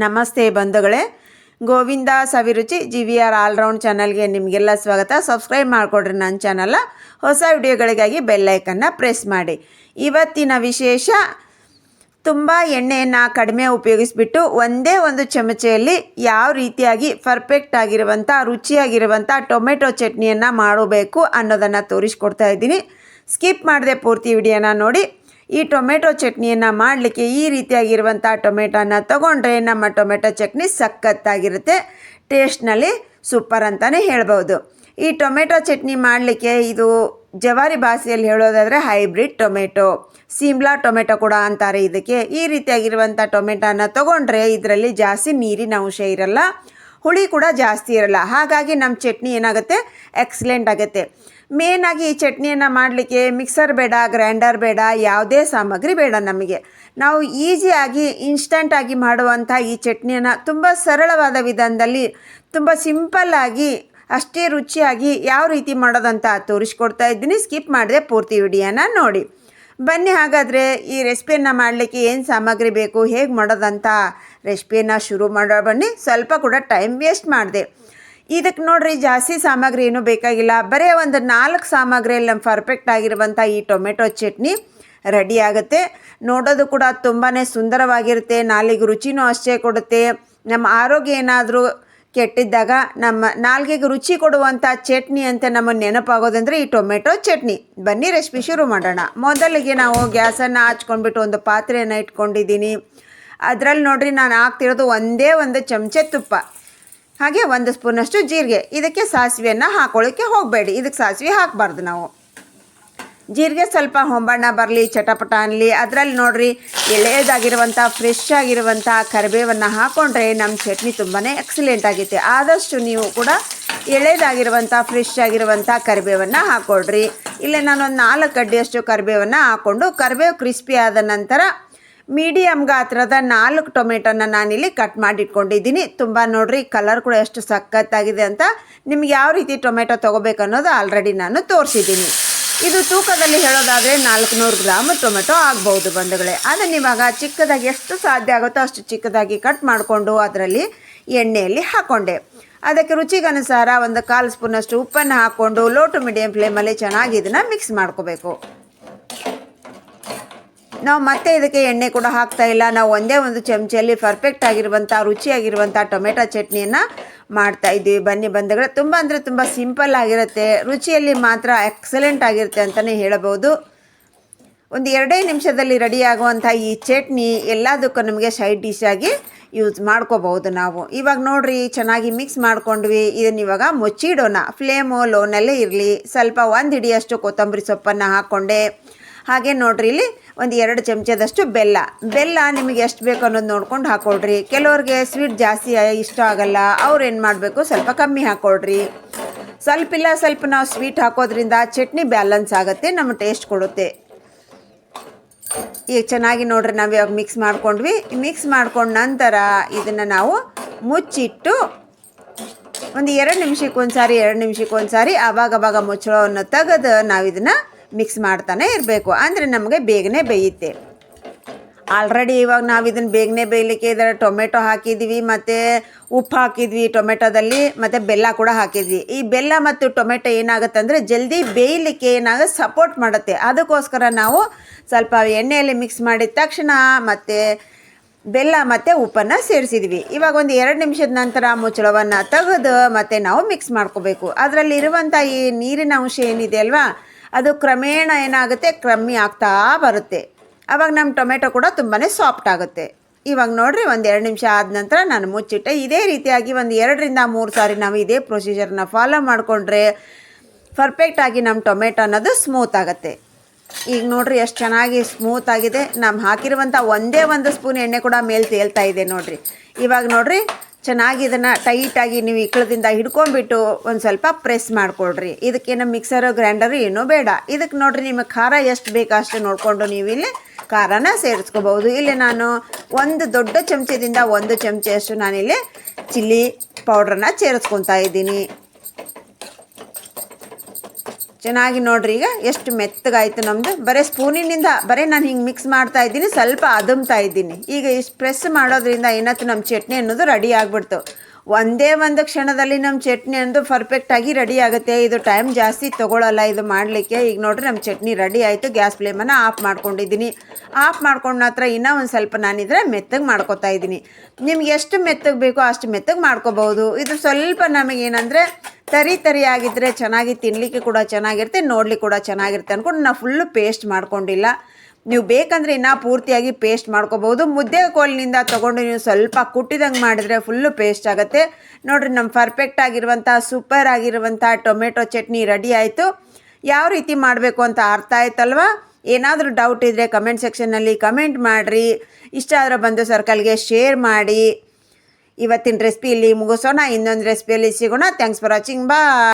ನಮಸ್ತೆ ಬಂಧುಗಳೇ. Govinda Saviruchi G V R all round ಚಾನಲ್ಗೆ ನಿಮಗೆಲ್ಲ ಸ್ವಾಗತ. ಸಬ್ಸ್ಕ್ರೈಬ್ ಮಾಡಿಕೊಡ್ರಿ ನನ್ನ ಚಾನಲ್ನ. ಹೊಸ ವಿಡಿಯೋಗಳಿಗಾಗಿ ಬೆಲ್ಲೈಕನ್ನು ಪ್ರೆಸ್ ಮಾಡಿ. ಇವತ್ತಿನ ವಿಶೇಷ, ತುಂಬ ಎಣ್ಣೆಯನ್ನು ಕಡಿಮೆ ಉಪಯೋಗಿಸ್ಬಿಟ್ಟು ಒಂದೇ ಒಂದು ಚಮಚೆಯಲ್ಲಿ ಯಾವ ರೀತಿಯಾಗಿ ಪರ್ಫೆಕ್ಟ್ ಆಗಿರುವಂಥ ರುಚಿಯಾಗಿರುವಂಥ ಟೊಮೆಟೊ ಚಟ್ನಿಯನ್ನು ಮಾಡಬೇಕು ಅನ್ನೋದನ್ನು ತೋರಿಸ್ಕೊಡ್ತಾ ಇದ್ದೀನಿ. ಸ್ಕಿಪ್ ಮಾಡದೆ ಪೂರ್ತಿ ವಿಡಿಯೋನ ನೋಡಿ. ಈ ಟೊಮೆಟೊ ಚಟ್ನಿಯನ್ನು ಮಾಡಲಿಕ್ಕೆ ಈ ರೀತಿಯಾಗಿರುವಂಥ ಟೊಮೆಟೊನ ತಗೊಂಡ್ರೆ ನಮ್ಮ ಟೊಮೆಟೊ ಚಟ್ನಿ ಸಖತ್ತಾಗಿರುತ್ತೆ ಟೇಸ್ಟ್ನಲ್ಲಿ ಸೂಪರ್ ಅಂತಲೇ ಹೇಳ್ಬೋದು. ಈ ಟೊಮೆಟೊ ಚಟ್ನಿ ಮಾಡಲಿಕ್ಕೆ ಇದು ಜವಾರಿ ಭಾಷೆಯಲ್ಲಿ ಹೇಳೋದಾದರೆ ಹೈಬ್ರಿಡ್ ಟೊಮೆಟೊ, ಸಿಮ್ಲಾ ಟೊಮೆಟೊ ಕೂಡ ಅಂತಾರೆ ಇದಕ್ಕೆ. ಈ ರೀತಿಯಾಗಿರುವಂಥ ಟೊಮೆಟೊನ ತಗೊಂಡ್ರೆ ಇದರಲ್ಲಿ ಜಾಸ್ತಿ ನೀರಿನ ಅಂಶ ಇರಲ್ಲ, ಹುಳಿ ಕೂಡ ಜಾಸ್ತಿ ಇರಲ್ಲ. ಹಾಗಾಗಿ ನಮ್ಮ ಚಟ್ನಿ ಏನಾಗುತ್ತೆ? ಎಕ್ಸಲೆಂಟ್ ಆಗುತ್ತೆ. ಮೇನಾಗಿ ಈ ಚಟ್ನಿಯನ್ನು ಮಾಡಲಿಕ್ಕೆ ಮಿಕ್ಸರ್ ಬೇಡ ಗ್ರೈಂಡರ್ ಬೇಡ, ಯಾವುದೇ ಸಾಮಗ್ರಿ ಬೇಡ ನಮಗೆ. ನಾವು ಈಸಿಯಾಗಿ ಇನ್ಸ್ಟಂಟಾಗಿ ಮಾಡುವಂಥ ಈ ಚಟ್ನಿಯನ್ನು ತುಂಬ ಸರಳವಾದ ವಿಧಾನದಲ್ಲಿ, ತುಂಬ ಸಿಂಪಲ್ಲಾಗಿ ಅಷ್ಟೇ ರುಚಿಯಾಗಿ ಯಾವ ರೀತಿ ಮಾಡೋದಂತ ತೋರಿಸ್ಕೊಡ್ತಾ ಇದ್ದೀನಿ. ಸ್ಕಿಪ್ ಮಾಡಿದೆ ಪೂರ್ತಿ ವಿಡಿಯೋನ ನೋಡಿ. ಬನ್ನಿ ಹಾಗಾದರೆ ಈ ರೆಸಿಪಿಯನ್ನು ಮಾಡಲಿಕ್ಕೆ ಏನು ಸಾಮಗ್ರಿ ಬೇಕು, ಹೇಗೆ ಮಾಡೋದಂತ ರೆಸಿಪಿಯನ್ನು ಶುರು ಮಾಡೋ ಬನ್ನಿ. ಸ್ವಲ್ಪ ಕೂಡ ಟೈಮ್ ವೇಸ್ಟ್ ಮಾಡಿದೆ. ಇದಕ್ಕೆ ನೋಡ್ರಿ, ಜಾಸ್ತಿ ಸಾಮಗ್ರಿ ಏನೂ ಬೇಕಾಗಿಲ್ಲ. ಬರೀ ಒಂದು ನಾಲ್ಕು ಸಾಮಗ್ರಿಯಲ್ಲಿ ನಮ್ಮ ಪರ್ಫೆಕ್ಟ್ ಆಗಿರುವಂಥ ಈ ಟೊಮೆಟೊ ಚಟ್ನಿ ರೆಡಿ ಆಗುತ್ತೆ. ನೋಡೋದು ಕೂಡ ತುಂಬಾ ಸುಂದರವಾಗಿರುತ್ತೆ. ನಾಲಿಗೆ ರುಚಿನೂ ಅಷ್ಟೇ ಕೊಡುತ್ತೆ. ನಮ್ಮ ಆರೋಗ್ಯ ಏನಾದರೂ ಕೆಟ್ಟಿದ್ದಾಗ ನಮ್ಮ ನಾಲ್ಗೆಗೆ ರುಚಿ ಕೊಡುವಂಥ ಚಟ್ನಿ ಅಂತ ನಮಗೆ ನೆನಪಾಗೋದಂದರೆ ಈ ಟೊಮೆಟೊ ಚಟ್ನಿ. ಬನ್ನಿ ರೆಸಿಪಿ ಶುರು ಮಾಡೋಣ. ಮೊದಲಿಗೆ ನಾವು ಗ್ಯಾಸನ್ನು ಹಚ್ಕೊಂಡ್ಬಿಟ್ಟು ಒಂದು ಪಾತ್ರೆಯನ್ನು ಇಟ್ಕೊಂಡಿದ್ದೀನಿ. ಅದರಲ್ಲಿ ನೋಡ್ರಿ, ನಾನು ಹಾಕ್ತಿರೋದು ಒಂದೇ ಒಂದು ಚಮಚೆ ತುಪ್ಪ. ಹಾಗೆ ಒಂದು ಸ್ಪೂನಷ್ಟು ಜೀರಿಗೆ. ಇದಕ್ಕೆ ಸಾಸಿವೆಯನ್ನು ಹಾಕೊಳ್ಳೋಕ್ಕೆ ಹೋಗಬೇಡಿ. ಇದಕ್ಕೆ ಸಾಸಿವೆ ಹಾಕಬಾರ್ದು ನಾವು. ಜೀರಿಗೆ ಸ್ವಲ್ಪ ಹೊಂಬಣ್ಣ ಬರಲಿ, ಚಟಪಟ ಅನ್ನಲಿ ಅದರಲ್ಲಿ ನೋಡಿರಿ ಎಳೆಯದಾಗಿರುವಂಥ ಫ್ರೆಶ್ ಆಗಿರುವಂಥ ಕರಿಬೇವನ್ನು ಹಾಕ್ಕೊಂಡ್ರೆ ನಮ್ಮ ಚಟ್ನಿ ತುಂಬಾ ಎಕ್ಸಲೆಂಟ್ ಆಗುತ್ತೆ ಆದಷ್ಟು ನೀವು ಕೂಡ ಎಳೆಯದಾಗಿರುವಂಥ ಫ್ರೆಶ್ ಆಗಿರುವಂಥ ಕರಿಬೇವನ್ನು ಹಾಕ್ಕೊಳ್ರಿ ಇಲ್ಲೇ ನಾನೊಂದು ನಾಲ್ಕು ಅಡ್ಡಿಯಷ್ಟು ಕರಿಬೇವನ್ನು ಹಾಕ್ಕೊಂಡು ಕರಿಬೇವು ಕ್ರಿಸ್ಪಿ ಆದ ನಂತರ ಮೀಡಿಯಮ್ ಗಾತ್ರದ ನಾಲ್ಕು ಟೊಮೆಟೊನ ನಾನಿಲ್ಲಿ ಕಟ್ ಮಾಡಿಟ್ಕೊಂಡಿದ್ದೀನಿ. ತುಂಬ ನೋಡ್ರಿ ಕಲರ್ ಕೂಡ ಎಷ್ಟು ಸಖತ್ತಾಗಿದೆ ಅಂತ ನಿಮ್ಗೆ ಯಾವ ರೀತಿ ಟೊಮೆಟೊ ತೊಗೋಬೇಕು ಅನ್ನೋದು ಆಲ್ರೆಡಿ ನಾನು ತೋರಿಸಿದ್ದೀನಿ. ಇದು ತೂಕದಲ್ಲಿ ಹೇಳೋದಾದರೆ ನಾಲ್ಕುನೂರು ಗ್ರಾಮ್ ಟೊಮೆಟೊ ಆಗ್ಬೋದು ಬಂಧುಗಳೇ. ಅದನ್ನು ಇವಾಗ ಚಿಕ್ಕದಾಗಿ ಎಷ್ಟು ಸಾಧ್ಯ ಆಗುತ್ತೋ ಅಷ್ಟು ಚಿಕ್ಕದಾಗಿ ಕಟ್ ಮಾಡಿಕೊಂಡು ಅದರಲ್ಲಿ ಎಣ್ಣೆಯಲ್ಲಿ ಹಾಕ್ಕೊಂಡೆ ಅದಕ್ಕೆ ರುಚಿಗನುಸಾರ ಒಂದು ಕಾಲು ಸ್ಪೂನಷ್ಟು ಉಪ್ಪನ್ನು ಹಾಕ್ಕೊಂಡು ಲೋ ಟು ಮೀಡಿಯಮ್ ಫ್ಲೇಮಲ್ಲಿ ಚೆನ್ನಾಗಿ ಇದನ್ನು ಮಿಕ್ಸ್ ಮಾಡ್ಕೋಬೇಕು. ನಾವು ಮತ್ತೆ ಇದಕ್ಕೆ ಎಣ್ಣೆ ಕೂಡ ಹಾಕ್ತಾ ಇಲ್ಲ. ನಾವು ಒಂದೇ ಒಂದು ಚಮಚಲ್ಲಿ ಪರ್ಫೆಕ್ಟ್ ಆಗಿರುವಂಥ ರುಚಿಯಾಗಿರುವಂಥ ಟೊಮೆಟೊ ಚಟ್ನಿಯನ್ನು ಮಾಡ್ತಾ ಇದ್ದೀವಿ. ಬನ್ನಿ ಬಂಧುಗಳು, ತುಂಬ ಅಂದರೆ ತುಂಬ ಸಿಂಪಲ್ ಆಗಿರುತ್ತೆ. ರುಚಿಯಲ್ಲಿ ಮಾತ್ರ ಎಕ್ಸಲೆಂಟ್ ಆಗಿರುತ್ತೆ ಅಂತಲೇ ಹೇಳಬಹುದು. ಒಂದು ಎರಡೇ ನಿಮಿಷದಲ್ಲಿ ರೆಡಿಯಾಗುವಂಥ ಈ ಚಟ್ನಿ ಎಲ್ಲದಕ್ಕೂ ನಮಗೆ ಸೈಡ್ ಡಿಶ್ ಆಗಿ ಯೂಸ್ ಮಾಡ್ಕೋಬಹುದು ನಾವು. ಇವಾಗ ನೋಡ್ರಿ, ಚೆನ್ನಾಗಿ ಮಿಕ್ಸ್ ಮಾಡ್ಕೊಂಡ್ವಿ. ಇದನ್ನ ಇವಾಗ ಮುಚ್ಚಿಡೋಣ. ಫ್ಲೇಮು ಲೋನಲ್ಲೇ ಇರಲಿ. ಸ್ವಲ್ಪ ಒಂದು ಹಿಡಿಯಷ್ಟು ಕೊತ್ತಂಬರಿ ಸೊಪ್ಪನ್ನು ಹಾಕ್ಕೊಂಡೆ ಹಾಗೆ ನೋಡಿರಿ ಇಲ್ಲಿ ಒಂದು ಎರಡು ಚಮಚದಷ್ಟು ಬೆಲ್ಲ. ಬೆಲ್ಲ ನಿಮಗೆ ಎಷ್ಟು ಬೇಕು ಅನ್ನೋದು ನೋಡ್ಕೊಂಡು ಹಾಕ್ಕೊಳ್ರಿ ಕೆಲವ್ರಿಗೆ ಸ್ವೀಟ್ ಜಾಸ್ತಿ ಇಷ್ಟ ಆಗಲ್ಲ, ಅವ್ರು ಏನು ಮಾಡಬೇಕು? ಸ್ವಲ್ಪ ಕಮ್ಮಿ ಹಾಕ್ಕೊಳ್ರಿ ಸ್ವಲ್ಪ ಇಲ್ಲ, ಸ್ವಲ್ಪ ನಾವು ಸ್ವೀಟ್ ಹಾಕೋದ್ರಿಂದ ಚಟ್ನಿ ಬ್ಯಾಲೆನ್ಸ್ ಆಗುತ್ತೆ, ನಮ್ಮ ಟೇಸ್ಟ್ ಕೊಡುತ್ತೆ. ಈಗ ಚೆನ್ನಾಗಿ ನೋಡ್ರಿ, ನಾವು ಇವಾಗ ಮಿಕ್ಸ್ ಮಾಡ್ಕೊಂಡ್ವಿ. ಮಿಕ್ಸ್ ಮಾಡ್ಕೊಂಡ ನಂತರ ಇದನ್ನು ನಾವು ಮುಚ್ಚಿಟ್ಟು ಒಂದು ಎರಡು ನಿಮಿಷಕ್ಕೆ ಒಂದು ಸಾರಿ ಎರಡು ನಿಮಿಷಕ್ಕೆ ಒಂದು ಸಾರಿ ಆವಾಗ ಮುಚ್ಚಳವನ್ನು ತೆಗೆದು ನಾವು ಇದನ್ನು ಮಿಕ್ಸ್ ಮಾಡ್ತಾನೆ ಇರಬೇಕು. ಅಂದರೆ ನಮಗೆ ಬೇಗನೆ ಬೇಯುತ್ತೆ. ಆಲ್ರೆಡಿ ಇವಾಗ ನಾವು ಇದನ್ನು ಬೇಗನೆ ಬೇಯಲಿಕ್ಕೆ ಇದರ ಟೊಮೆಟೊ ಹಾಕಿದ್ವಿ, ಮತ್ತು ಉಪ್ಪು ಹಾಕಿದ್ವಿ ಟೊಮೆಟೊದಲ್ಲಿ, ಮತ್ತು ಬೆಲ್ಲ ಕೂಡ ಹಾಕಿದ್ವಿ. ಈ ಬೆಲ್ಲ ಮತ್ತು ಟೊಮೆಟೊ ಏನಾಗುತ್ತೆ ಅಂದರೆ ಜಲ್ದಿ ಬೇಯಲಿಕ್ಕೆ ಏನಾಗುತ್ತೆ ಸಪೋರ್ಟ್ ಮಾಡುತ್ತೆ. ಅದಕ್ಕೋಸ್ಕರ ನಾವು ಸ್ವಲ್ಪ ಎಣ್ಣೆಯಲ್ಲಿ ಮಿಕ್ಸ್ ಮಾಡಿದ ತಕ್ಷಣ ಮತ್ತು ಬೆಲ್ಲ ಮತ್ತು ಉಪ್ಪನ್ನು ಸೇರಿಸಿದ್ವಿ. ಇವಾಗ ಒಂದು ಎರಡು ನಿಮಿಷದ ನಂತರ ಮುಚ್ಚಳವನ್ನು ತೆಗೆದು ಮತ್ತು ನಾವು ಮಿಕ್ಸ್ ಮಾಡ್ಕೋಬೇಕು. ಅದರಲ್ಲಿರುವಂಥ ಈ ನೀರಿನ ಅಂಶ ಏನಿದೆ ಅಲ್ವಾ? ಅದು ಕ್ರಮೇಣ ಏನಾಗುತ್ತೆ? ಕಮ್ಮಿ ಆಗ್ತಾ ಬರುತ್ತೆ. ಆವಾಗ ನಮ್ಮ ಟೊಮೆಟೊ ಕೂಡ ತುಂಬಾ ಸಾಫ್ಟ್ ಆಗುತ್ತೆ. ಇವಾಗ ನೋಡಿರಿ ಒಂದು ಎರಡು ನಿಮಿಷ ಆದ ನಂತರ ನಾನು ಮುಚ್ಚಿಟ್ಟೆ. ಇದೇ ರೀತಿಯಾಗಿ ಒಂದು ಎರಡರಿಂದ ಮೂರು ಸಾರಿ ನಾವು ಇದೇ ಪ್ರೊಸೀಜರ್ನ ಫಾಲೋ ಮಾಡಿಕೊಂಡ್ರೆ ಪರ್ಫೆಕ್ಟಾಗಿ ನಮ್ಮ ಟೊಮೆಟೊ ಅನ್ನೋದು ಸ್ಮೂತ್ ಆಗುತ್ತೆ. ಈಗ ನೋಡಿರಿ ಎಷ್ಟು ಚೆನ್ನಾಗಿ ಸ್ಮೂತ್ ಆಗಿದೆ. ನಮ್ಮ ಹಾಕಿರುವಂಥ ಒಂದೇ ಒಂದು ಸ್ಪೂನ್ ಎಣ್ಣೆ ಕೂಡ ಮೇಲೆ ತೇಲ್ತಾ ಇದೆ ನೋಡಿರಿ. ಇವಾಗ ನೋಡ್ರಿ ಚೆನ್ನಾಗಿ ಇದನ್ನು ಟೈಟಾಗಿ ನೀವು ಇಕ್ಕಳದಿಂದ ಹಿಡ್ಕೊಂಬಿಟ್ಟು ಒಂದು ಸ್ವಲ್ಪ ಪ್ರೆಸ್ ಮಾಡಿಕೊಡ್ರಿ ಇದಕ್ಕೇನು ಮಿಕ್ಸರು ಗ್ರೈಂಡರು ಏನೂ ಬೇಡ. ಇದಕ್ಕೆ ನೋಡಿರಿ ನಿಮಗೆ ಖಾರ ಎಷ್ಟು ಬೇಕೋ ಅಷ್ಟು ನೋಡಿಕೊಂಡು ನೀವು ಇಲ್ಲಿ ಖಾರನ ಸೇರಿಸ್ಕೋಬಹುದು. ಇಲ್ಲಿ ನಾನು ಒಂದು ದೊಡ್ಡ ಚಮಚದಿಂದ ಒಂದು ಚಮಚೆಯಷ್ಟು ನಾನಿಲ್ಲಿ ಚಿಲ್ಲಿ ಪೌಡ್ರನ್ನ ಸೇರಿಸ್ಕೊತಾ ಇದ್ದೀನಿ. ಚೆನ್ನಾಗಿ ನೋಡ್ರಿ ಈಗ. ಎಷ್ಟು ಮೆತ್ತಗಾಯಿತು ನಮ್ಮದು ಬರೀ ಸ್ಪೂನಿನಿಂದ, ಬರೀ ನಾನು ಹಿಂಗೆ ಮಿಕ್ಸ್ ಮಾಡ್ತಾ ಇದ್ದೀನಿ, ಸ್ವಲ್ಪ ಅದುಮ್ತಾ ಇದ್ದೀನಿ. ಈಗ ಇಷ್ಟು ಪ್ರೆಸ್ ಮಾಡೋದ್ರಿಂದ ಏನಾಯ್ತು ನಮ್ಮ ಚಟ್ನಿ ಅನ್ನೋದು ರೆಡಿ ಆಗಿಬಿಡ್ತು. ಒಂದೇ ಒಂದು ಕ್ಷಣದಲ್ಲಿ ನಮ್ಮ ಚಟ್ನಿ ಅನ್ನೋದು ಪರ್ಫೆಕ್ಟಾಗಿ ರೆಡಿ ಆಗುತ್ತೆ. ಇದು ಟೈಮ್ ಜಾಸ್ತಿ ತೊಗೊಳಲ್ಲ, ಇದು ಮಾಡಲಿಕ್ಕೆ. ಈಗ ನೋಡ್ರಿ ನಮ್ಮ ಚಟ್ನಿ ರೆಡಿ ಆಯಿತು. ಗ್ಯಾಸ್ ಫ್ಲೇಮನ್ನು ಆಫ್ ಮಾಡ್ಕೊಂಡಿದ್ದೀನಿ. ಆಫ್ ಮಾಡ್ಕೊಂಡು ಮಾತ್ರ ಇನ್ನೂ ಒಂದು ಸ್ವಲ್ಪ ನಾನಿದ್ರೆ ಮೆತ್ತಗೆ ಮಾಡ್ಕೊತಾ ಇದ್ದೀನಿ. ನಿಮ್ಗೆ ಎಷ್ಟು ಮೆತ್ತಗೆ ಬೇಕೋ ಅಷ್ಟು ಮೆತ್ತಗೆ ಮಾಡ್ಕೋಬಹುದು. ಇದು ಸ್ವಲ್ಪ ನಮಗೇನಂದರೆ ತರಿ ತರಿ ಆಗಿದ್ದರೆ ಚೆನ್ನಾಗಿ ತಿನ್ನಲಿಕ್ಕೆ ಕೂಡ ಚೆನ್ನಾಗಿರುತ್ತೆ, ನೋಡ್ಲಿಕ್ಕೆ ಕೂಡ ಚೆನ್ನಾಗಿರುತ್ತೆ ಅಂದ್ಕೊಂಡು ನಾವು ಫುಲ್ಲು ಪೇಸ್ಟ್ ಮಾಡ್ಕೊಂಡಿಲ್ಲ. ನೀವು ಬೇಕಂದರೆ ಇನ್ನೂ ಪೂರ್ತಿಯಾಗಿ ಪೇಸ್ಟ್ ಮಾಡ್ಕೋಬೋದು ಮುದ್ದೆ ಕೋಲಿನಿಂದ ತೊಗೊಂಡು ನೀವು ಸ್ವಲ್ಪ ಕುಟ್ಟಿದಂಗೆ ಮಾಡಿದರೆ ಫುಲ್ಲು ಪೇಸ್ಟ್ ಆಗುತ್ತೆ. ನೋಡಿರಿ ನಮ್ಮ ಪರ್ಫೆಕ್ಟ್ ಆಗಿರುವಂಥ ಸೂಪರ್ ಆಗಿರುವಂಥ ಟೊಮೆಟೊ ಚಟ್ನಿ ರೆಡಿ ಆಯಿತು. ಯಾವ ರೀತಿ ಮಾಡಬೇಕು ಅಂತ ಅರ್ಥ ಆಯ್ತಲ್ವಾ? ಏನಾದರೂ ಡೌಟ್ ಇದ್ದರೆ ಕಮೆಂಟ್ ಸೆಕ್ಷನ್ನಲ್ಲಿ ಕಮೆಂಟ್ ಮಾಡಿರಿ. ಇಷ್ಟ ಆದರೆ ಬಂದು ಸರ್ಕಲ್ಗೆ ಶೇರ್ ಮಾಡಿ. ಇವತ್ತಿನ ರೆಸಿಪಿ ಇಲ್ಲಿ ಮುಗಿಸೋಣ. ಇನ್ನೊಂದು ರೆಸಿಪಿಯಲ್ಲಿ ಸಿಗೋಣ. ಥ್ಯಾಂಕ್ಸ್ ಫಾರ್ ವಾಚಿಂಗ್ ಬಾ